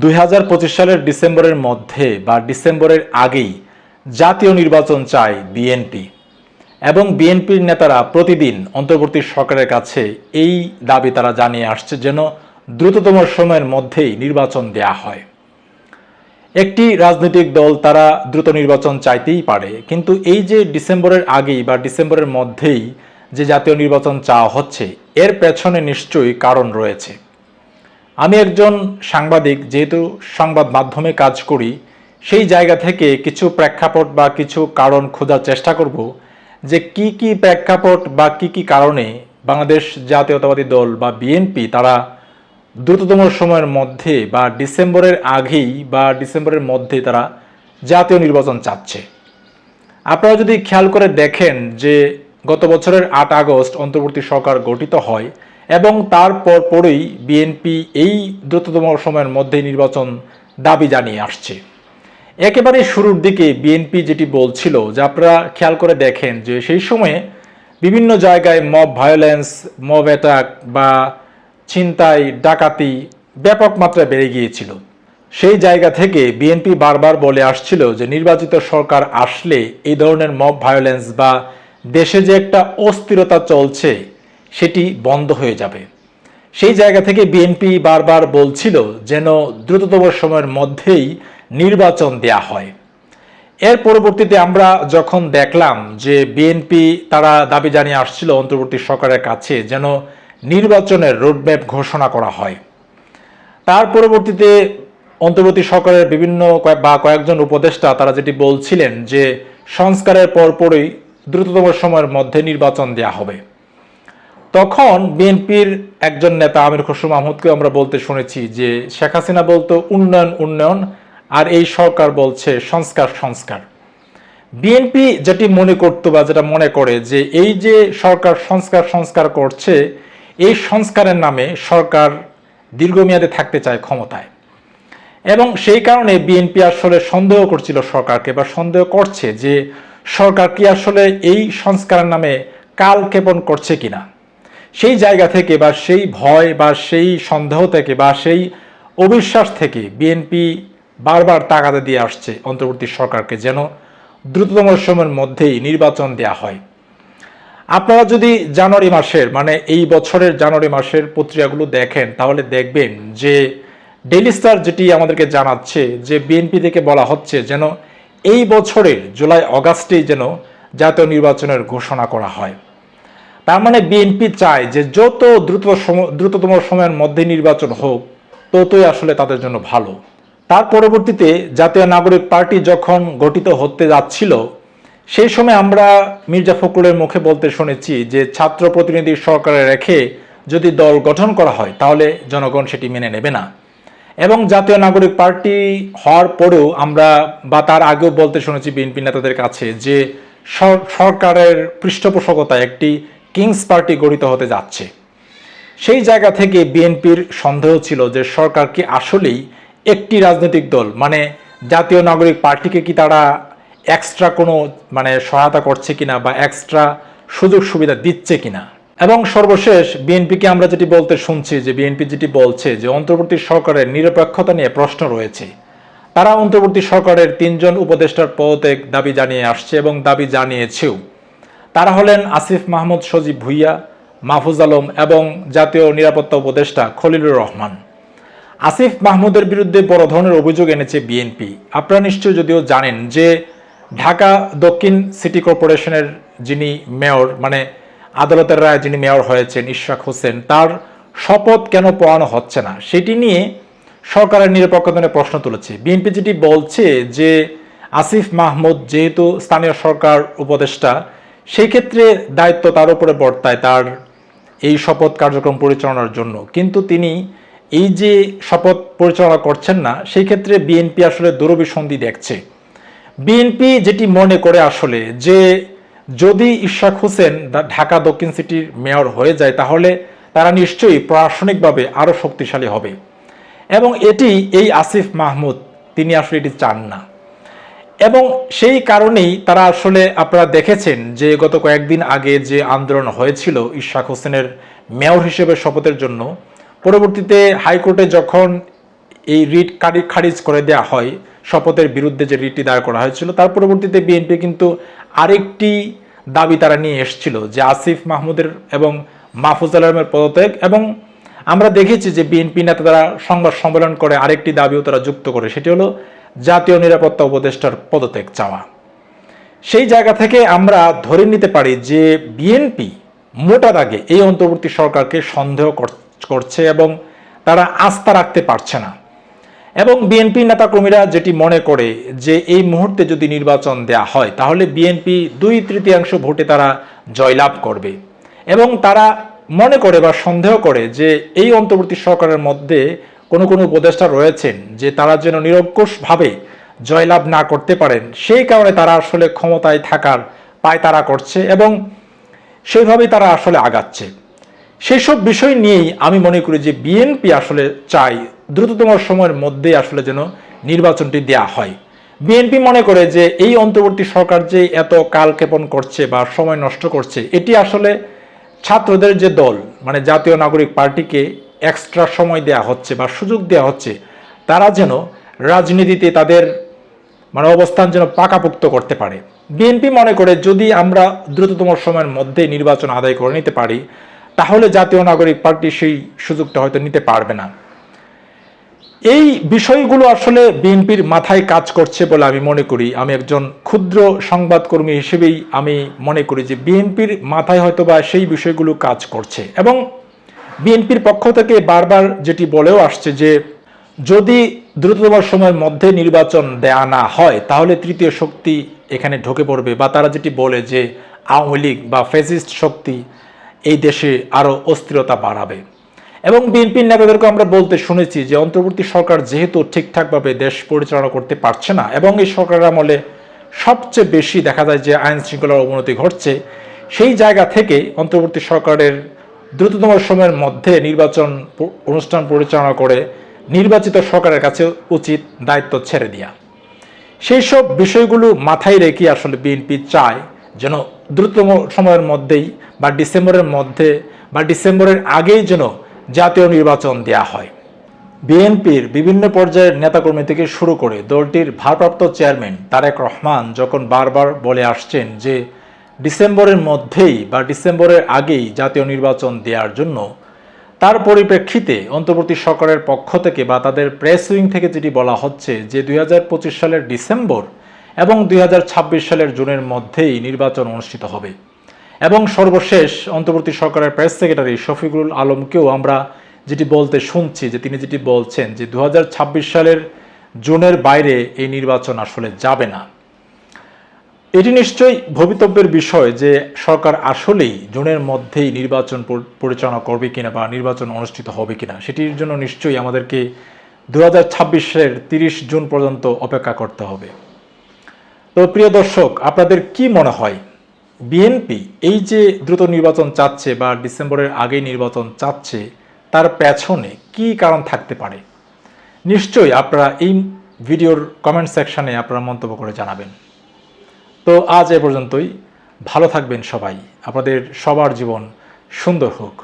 দুই হাজার পঁচিশ সালের ডিসেম্বরের মধ্যে বা ডিসেম্বরের আগেই জাতীয় নির্বাচন চায় বিএনপি এবং বিএনপির নেতারা প্রতিদিন অন্তর্বর্তী সরকারের কাছে এই দাবি তারা জানিয়ে আসছে যেন দ্রুততম সময়ের মধ্যেই নির্বাচন দেয়া হয়। একটি রাজনৈতিক দল তারা দ্রুত নির্বাচন চাইতেই পারে, কিন্তু এই যে ডিসেম্বরের আগেই বা ডিসেম্বরের মধ্যেই যে জাতীয় নির্বাচন চাওয়া হচ্ছে, এর পেছনে নিশ্চয়ই কারণ রয়েছে। আমি একজন সাংবাদিক, যেহেতু সংবাদ মাধ্যমে কাজ করি, সেই জায়গা থেকে কিছু প্রেক্ষাপট বা কিছু কারণ খোঁজার চেষ্টা করব যে কি কি প্রেক্ষাপট বা কি কি কারণে বাংলাদেশ জাতীয়তাবাদী দল বা বিএনপি তারা দ্রুততম সময়ের মধ্যে বা ডিসেম্বরের আগেই বা ডিসেম্বরের মধ্যে তারা জাতীয় নির্বাচন চাচ্ছে। আপনারা যদি খেয়াল করে দেখেন যে গত বছরের আট আগস্ট অন্তর্বর্তী সরকার গঠিত হয় এবং তারপর পরেই বিএনপি এই দ্রুততম সময়ের মধ্যে নির্বাচন দাবি জানিয়ে আসছে। একেবারে শুরুর দিকে বিএনপি যেটি বলছিল, যে আপনারা খেয়াল করে দেখেন যে সেই সময়ে বিভিন্ন জায়গায় মব ভায়োলেন্স মব অ্যাটাক বা ছিনতাই, ডাকাতি ব্যাপক মাত্রায় বেড়ে গিয়েছিল। সেই জায়গা থেকে বিএনপি বারবার বলে আসছিল যে নির্বাচিত সরকার আসলে এই ধরনের মব ভায়োলেন্স বা দেশে যে একটা অস্থিরতা চলছে সেটি বন্ধ হয়ে যাবে। সেই জায়গা থেকে বিএনপি বারবার বলছিল যেন দ্রুততম সময়ের মধ্যেই নির্বাচন দেয়া হয়। এর পরবর্তীতে আমরা যখন দেখলাম যে বিএনপি তারা দাবি জানিয়ে আসছিল অন্তর্বর্তী সরকারের কাছে যেন নির্বাচনের রোডম্যাপ ঘোষণা করা হয়। তার পরবর্তীতে অন্তর্বর্তী সরকারের বিভিন্ন বা কয়েকজন উপদেষ্টা তারা যেটি বলছিলেন যে সংস্কারের পরপরই দ্রুততম সময়ের মধ্যে নির্বাচন দেয়া হবে। তখন বিএনপির একজন নেতা আমির খসরু মাহমুদকে আমরা বলতে শুনেছি যে শেখ হাসিনা বলতো, উন্নয়ন উন্নয়ন, আর এই সরকার বলছে সংস্কার সংস্কার। বিএনপি যেটি মনে করতো বা যেটা মনে করে যে এই যে সরকার সংস্কার সংস্কার করছে, এই সংস্কারের নামে সরকার দীর্ঘমেয়াদে থাকতে চায় ক্ষমতায়। এবং সেই কারণে বিএনপি আসলে সন্দেহ করছিল সরকারকে বা সন্দেহ করছে যে সরকার কি আসলে এই সংস্কারের নামে কাল ক্ষেপণ করছে কিনা। সেই জায়গা থেকে বা সেই ভয় বা সেই সন্দেহ থেকে বা সেই অবিশ্বাস থেকে বিএনপি বারবার তাগাদা দিয়ে আসছে অন্তর্বর্তী সরকারকে যেন দ্রুততম সময়ের মধ্যেই নির্বাচন দেয়া হয়। আপনারা যদি জানুয়ারি মাসের মানে এই বছরের জানুয়ারি মাসের পত্রিকাগুলো দেখেন, তাহলে দেখবেন যে ডেইলি স্টার যেটি আমাদেরকে জানাচ্ছে, যে বিএনপি থেকে বলা হচ্ছে যেন এই বছরের জুলাই অগাস্টেই যেন জাতীয় নির্বাচনের ঘোষণা করা হয়। তার মানে বিএনপি চায় যে যত দ্রুত দ্রুততম সময়ের মধ্যে নির্বাচন হোক, ততই আসলে তাদের জন্য ভালো। তার পরবর্তীতে জাতীয় নাগরিক পার্টি যখন গঠিত হতে যাচ্ছিল, সেই সময় আমরা মির্জা ফখরুলের মুখে বলতে শুনেছি যে ছাত্র প্রতিনিধি সরকারে রেখে যদি দল গঠন করা হয়, তাহলে জনগণ সেটি মেনে নেবে না। এবং জাতীয় নাগরিক পার্টি হওয়ার পরেও আমরা বা তার আগেও বলতে শুনেছি বিএনপি নেতাদের কাছে যে সর- সরকারের পৃষ্ঠপোষকতায় একটি কিংস পার্টি গঠিত হতে যাচ্ছে। সেই জায়গা থেকে বিএনপির সন্দেহ ছিল যে সরকার কি আসলেই একটি রাজনৈতিক দল মানে জাতীয় নাগরিক পার্টিকে কি তারা এক্সট্রা কোনো মানে সহায়তা করছে কিনা বা এক্সট্রা সুযোগ সুবিধা দিচ্ছে কিনা। এবং সর্বশেষ বিএনপিকে আমরা যেটি বলতে শুনছি যে বিএনপি যেটি বলছে যে অন্তর্বর্তী সরকারের নিরপেক্ষতা নিয়ে প্রশ্ন রয়েছে। তারা অন্তর্বর্তী সরকারের তিনজন উপদেষ্টার পদত্যাগ দাবি জানিয়ে আসছে এবং দাবি জানিয়েছেও তারা হলেন আসিফ মাহমুদ সজীব ভুইয়া, মাহফুজ আলম এবং জাতীয় নিরাপত্তা উপদেষ্টা খলিলুর রহমান। আসিফ মাহমুদের বিরুদ্ধে বড় ধরনের অভিযোগ এনেছে বিএনপি। আপনারা নিশ্চয়ই যদিও জানেন যে ঢাকা দক্ষিণ সিটি কর্পোরেশনের যিনি মেয়র মানে আদালতের রায় যিনি মেয়র হয়েছেন ইশরাক হোসেন, তার শপথ কেন পড়ানো হচ্ছে না? সেটি নিয়ে সরকারের নিরপেক্ষতা নিয়ে প্রশ্ন তুলেছে। বিএনপি যেটি বলছে যে আসিফ মাহমুদ যেহেতু স্থানীয় সরকার উপদেষ্টা সেই ক্ষেত্রে দায়িত্ব তার উপরে বর্তায় তার এই শপথ কার্যক্রম পরিচালনার জন্য। কিন্তু তিনি এই যে শপথ পরিচালনা করছেন না, সেই ক্ষেত্রে বিএনপি আসলে দুরভিসন্ধি দেখছে। বিএনপি যেটি মনে করে আসলে যে যদি ইশাক হোসেন ঢাকা দক্ষিণ সিটির মেয়র হয়ে যায়, তাহলে তারা নিশ্চয়ই প্রশাসনিকভাবে আরও শক্তিশালী হবে। এবং এটি এই আসিফ মাহমুদ, তিনি আসলে এটি চান না। এবং সেই কারণেই তারা আসলে আপনারা দেখেছেন যে গত কয়েকদিন আগে যে আন্দোলন হয়েছিল ইশাক হোসেনের মেয়র হিসেবে শপথের জন্য, পরবর্তীতে হাইকোর্টে যখন এই রিট খারিজ করে দেওয়া হয়, শপথের বিরুদ্ধে যে রিটটি দায়ের করা হয়েছিল, তার পরবর্তীতে বিএনপি কিন্তু আরেকটি দাবি তারা নিয়ে এসেছিল যে আসিফ মাহমুদের এবং মাহফুজ আলমের পদত্যাগ এবং আমরা দেখেছি যে বিএনপি নেতা তারা সংবাদ সম্মেলন করে আরেকটি দাবিও তারা যুক্ত করে, সেটি হলো জাতীয় নিরাপত্তা উপদেষ্টার পদত্যাগ চাওয়া। সেই জায়গা থেকে আমরা ধরে নিতে পারি যে বিএনপি মোটা দাগে এই অন্তর্বর্তী সরকারকে সন্দেহ কর- করছে এবং তারা আস্থা রাখতে পারছে না। এবং বিএনপি নেতাকর্মীরা যেটি মনে করে যে এই মুহূর্তে যদি নির্বাচন দেয়া হয়, তাহলে বিএনপি দুই তৃতীয়াংশ ভোটে তারা জয়লাভ করবে। এবং তারা মনে করে বা সন্দেহ করে যে এই অন্তর্বর্তী সরকারের মধ্যে কোনো কোনো উপদেষ্টা রয়েছেন যে তারা যেন নিরঙ্কুশভাবে জয়লাভ না করতে পারেন, সেই কারণে তারা আসলে ক্ষমতায় থাকার পায় তারা করছে এবং সেইভাবেই তারা আসলে আগাচ্ছে। সেই সব বিষয় নিয়েই আমি মনে করি যে বিএনপি আসলে চাই দ্রুততম সময়ের মধ্যে আসলে যেন নির্বাচনটি দেয়া হয়। বিএনপি মনে করে যে এই অন্তর্বর্তী সরকার যে এত কালক্ষেপণ করছে বা সময় নষ্ট করছে, এটি আসলে ছাত্রদের যে দল মানে জাতীয় নাগরিক পার্টিকে এক্সট্রা সময় দেয়া হচ্ছে বা সুযোগ দেওয়া হচ্ছে, তারা যেন রাজনীতিতে তাদের মানে অবস্থান যেন পাকাপোক্ত করতে পারে। বিএনপি মনে করে যদি আমরা দ্রুততম সময়ের মধ্যে নির্বাচন আদায় করে নিতে পারি, তাহলে জাতীয় নাগরিক পার্টি সেই সুযোগটা হয়তো নিতে পারবে না। এই বিষয়গুলো আসলে বিএনপির মাথায় কাজ করছে বলে আমি মনে করি। আমি একজন ক্ষুদ্র সংবাদকর্মী হিসেবেই আমি মনে করি যে বিএনপির মাথায় হয়তো বা সেই বিষয়গুলো কাজ করছে এবং বিএনপির পক্ষ থেকে বারবার যেটি বলেও আসছে যে, যদি দ্রুততম সময়ের মধ্যে নির্বাচন দেয়া না হয়, তাহলে তৃতীয় শক্তি এখানে ঢুকে পড়বে বা তারা যেটি বলে যে, আওয়ামী লীগ বা ফেসিস্ট শক্তি এই দেশে আরও অস্থিরতা বাড়াবে। এবং বিএনপির নেতাদেরকে আমরা বলতে শুনেছি যে, অন্তর্বর্তী সরকার যেহেতু ঠিকঠাকভাবে দেশ পরিচালনা করতে পারছে না এবং এই সরকারের আমলে সবচেয়ে বেশি দেখা যায় যে আইন শৃঙ্খলার অবনতি ঘটছে, সেই জায়গা থেকে অন্তর্বর্তী সরকারের দ্রুততম সময়ের মধ্যে নির্বাচন অনুষ্ঠান পরিচালনা করে নির্বাচিত সরকারের কাছে উচিত দায়িত্ব ছেড়ে দেওয়া সেই সব বিষয়গুলো মাথায় রেখে আসলে বিএনপি চায় যেন দ্রুততম সময়ের মধ্যেই বা ডিসেম্বরের মধ্যে বা ডিসেম্বরের আগেই যেন জাতীয় নির্বাচন দেয়া হয়। বিএনপির বিভিন্ন পর্যায়ের নেতাকর্মী থেকে শুরু করে দলটির ভারপ্রাপ্ত চেয়ারম্যান তারেক রহমান যখন বারবার বলে আসছেন যে ডিসেম্বরের মধ্যেই বা ডিসেম্বরের আগেই জাতীয় নির্বাচন দেওয়ার জন্য, তার পরিপ্রেক্ষিতে অন্তর্বর্তী সরকারের পক্ষ থেকে বা তাদের প্রেস উইং থেকে যেটি বলা হচ্ছে যে দুই হাজার পঁচিশ সালের ডিসেম্বর এবং দুই হাজার ছাব্বিশ সালের জুনের মধ্যেই নির্বাচন অনুষ্ঠিত হবে। এবং সর্বশেষ অন্তর্বর্তী সরকারের প্রেস সেক্রেটারি শফিকুল আলমকেও আমরা যেটি বলতে শুনছি, যে তিনি যেটি বলছেন যে দু হাজার ছাব্বিশ সালের জুনের বাইরে এই নির্বাচন আসলে যাবে না। এটি নিশ্চয়ই ভবিতব্যের বিষয় যে সরকার আসলেই জুনের মধ্যেই নির্বাচন পরিচালনা করবে কিনা বা নির্বাচন অনুষ্ঠিত হবে কিনা, সেটির জন্য নিশ্চয়ই আমাদেরকে দু হাজার ছাব্বিশ সালের তিরিশ জুন পর্যন্ত অপেক্ষা করতে হবে। তো প্রিয় দর্শক, আপনাদের কি মনে হয়? বিএনপি এই যে দ্রুত নির্বাচন চাচ্ছে বা ডিসেম্বরের আগেই নির্বাচন চাচ্ছে, তার পেছনে কি কারণ থাকতে পারে? নিশ্চয়ই আপনারা এই ভিডিওর কমেন্ট সেকশানে আপনারা মন্তব্য করে জানাবেন। তো আজ এ পর্যন্তই। ভালো থাকবেন সবাই। আপনাদের সবার জীবন সুন্দর হোক।